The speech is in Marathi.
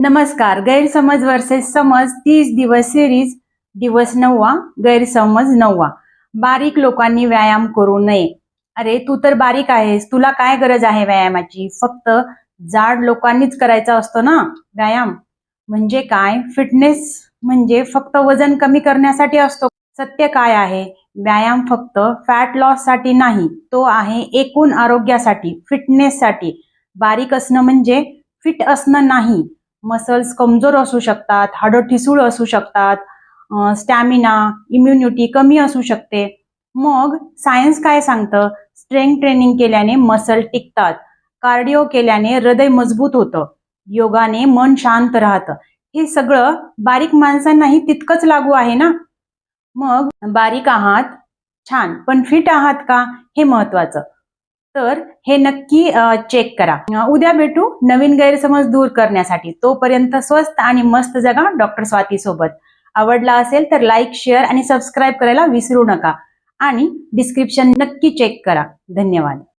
नमस्कार गैरसमज वर्सेस समज तीस दिवस सिरीज दिवस नववा गैरसमज नववा. बारीक लोकांनी व्यायाम करू नये. अरे तू तर बारीक आहेस. तुला काय गरज आहे व्यायामाची? फक्त जाड लोकांनीच करायचा असतो ना व्यायाम. म्हणजे काय? फिटनेस म्हणजे फक्त वजन कमी करण्यासाठी असतो. सत्य काय आहे? व्यायाम फक्त फॅट लॉससाठी नाही. तो आहे एकूण आरोग्यासाठी फिटनेससाठी बारीक असणं म्हणजे फिट असणं नाही. मसल्स कमजोर असू शकतात हाडं ठिसूळ असू शकतात स्टॅमिना इम्युनिटी कमी असू शकते. मग सायन्स काय सांगतं? स्ट्रेंग ट्रेनिंग केल्याने मसल टिकतात. कार्डिओ केल्याने हृदय मजबूत होतं. योगाने मन शांत राहतं. हे सगळं बारीक माणसांनाही तितकंच लागू आहे ना? मग बारीक आहात छान. पण फिट आहात का? हे महत्वाचं. तर हे नक्की चेक करा. उद्या भेटू नवीन गैरसमज दूर करण्यासाठी. तोपर्यंत स्वस्त आणि मस्त जगा डॉक्टर स्वाती सोबत. आवडला असेल तर लाईक शेअर आणि सबस्क्राईब करायला विसरू नका. आणि डिस्क्रिप्शन नक्की चेक करा. धन्यवाद.